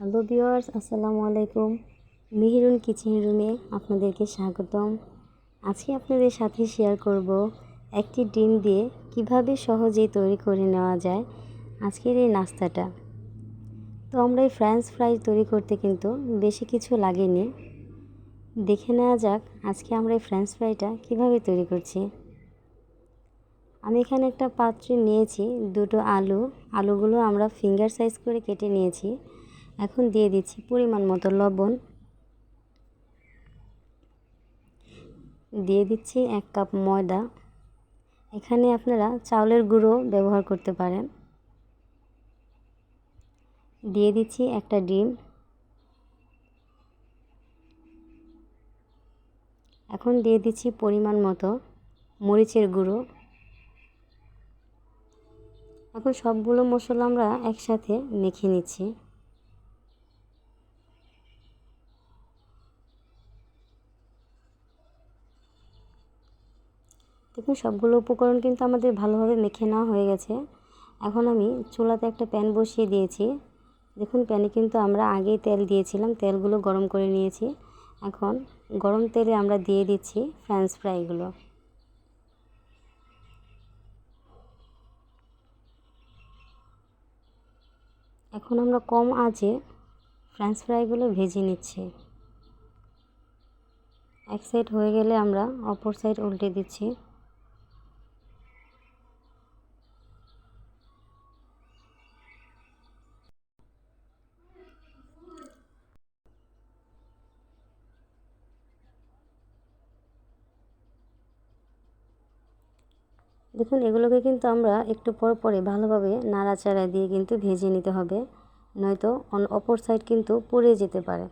Hello viewers, আসসালামু আলাইকুম। Meherun kitchen রুমে আপনাদেরকে স্বাগতম। আজকে আপনাদের সাথে শেয়ার করব একটি ডিম দিয়ে কীভাবে সহজেই তৈরি করে নেওয়া যায় আজকের এই নাস্তাটা। তো আমরা এই ফ্রেঞ্চ ফ্রাই তৈরি করতে কিন্তু বেশি কিছু লাগেনি। দেখে নেওয়া যাক আজকে আমরা এই ফ্রেঞ্চ ফ্রাইটা কীভাবে তৈরি করছি। আমি এখানে একটা পাত্রে নিয়েছি দুটো আলু। আলুগুলো আমরা ফিঙ্গার সাইজ করে কেটে নিয়েছি। এখন দিয়ে দিচ্ছি পরিমাণ মতো লবণ। দিয়ে দিচ্ছি এক কাপ ময়দা। এখানে আপনারা চাউলের গুঁড়ো ব্যবহার করতে পারেন। দিয়ে দিচ্ছি একটা ডিম। এখন দিয়ে দিচ্ছি পরিমাণ মতো মরিচের গুঁড়ো। এখন সবগুলো মশলা আমরা একসাথে মেখে নিচ্ছি। দেখুন, সবগুলো উপকরণ কিন্তু আমাদের ভালোভাবে মেখে নেওয়া হয়ে গেছে। এখন আমি চুলাতে একটা প্যান বসিয়ে দিয়েছি। দেখুন, প্যানে কিন্তু আমরা আগেই তেল দিয়েছিলাম, তেলগুলো গরম করে নিয়েছি। এখন গরম তেলে আমরা দিয়ে দিচ্ছি ফ্রেঞ্চ ফ্রাইগুলো এখন আমরা কম আঁচে ফ্রেঞ্চ ফ্রাইগুলো ভেজে নিচ্ছি। এক সাইড হয়ে গেলে আমরা অপর সাইড উল্টে দিচ্ছি। দেখুন, এগুলোকে কিন্তু আমরা একটু পর পরে ভালোভাবে নাড়াচাড়া দিয়ে কিন্তু ভেজে নিতে হবে, নয়তো অপর সাইড কিন্তু পুড়ে যেতে পারে।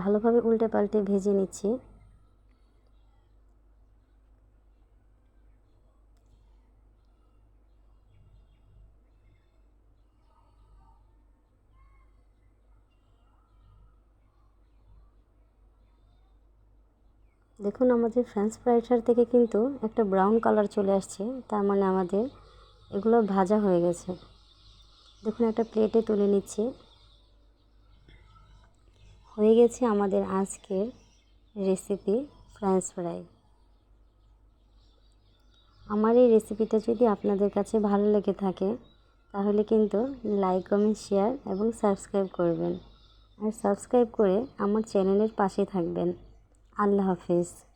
ভালোভাবে উল্টে পাল্টে ভেজে নিচ্ছি। দেখুন, আমাদের ফ্রেঞ্চ ফ্রাইটার থেকে কিন্তু একটা ব্রাউন কালার চলে আসছে। তার মানে আমাদের এগুলো ভাজা হয়ে গেছে। দেখুন, একটা প্লেটে তুলে নিচ্ছি। হয়ে গেছে আমাদের আজকের রেসিপি ফ্রেঞ্চ ফ্রাই আমার এই রেসিপিটা যদি আপনাদের কাছে ভালো লেগে থাকে, তাহলে কিন্তু লাইক কমেন্ট শেয়ার এবং সাবস্ক্রাইব করবেন। আর সাবস্ক্রাইব করে আমার চ্যানেলের পাশে থাকবেন। আল্লাহ হাফিজ।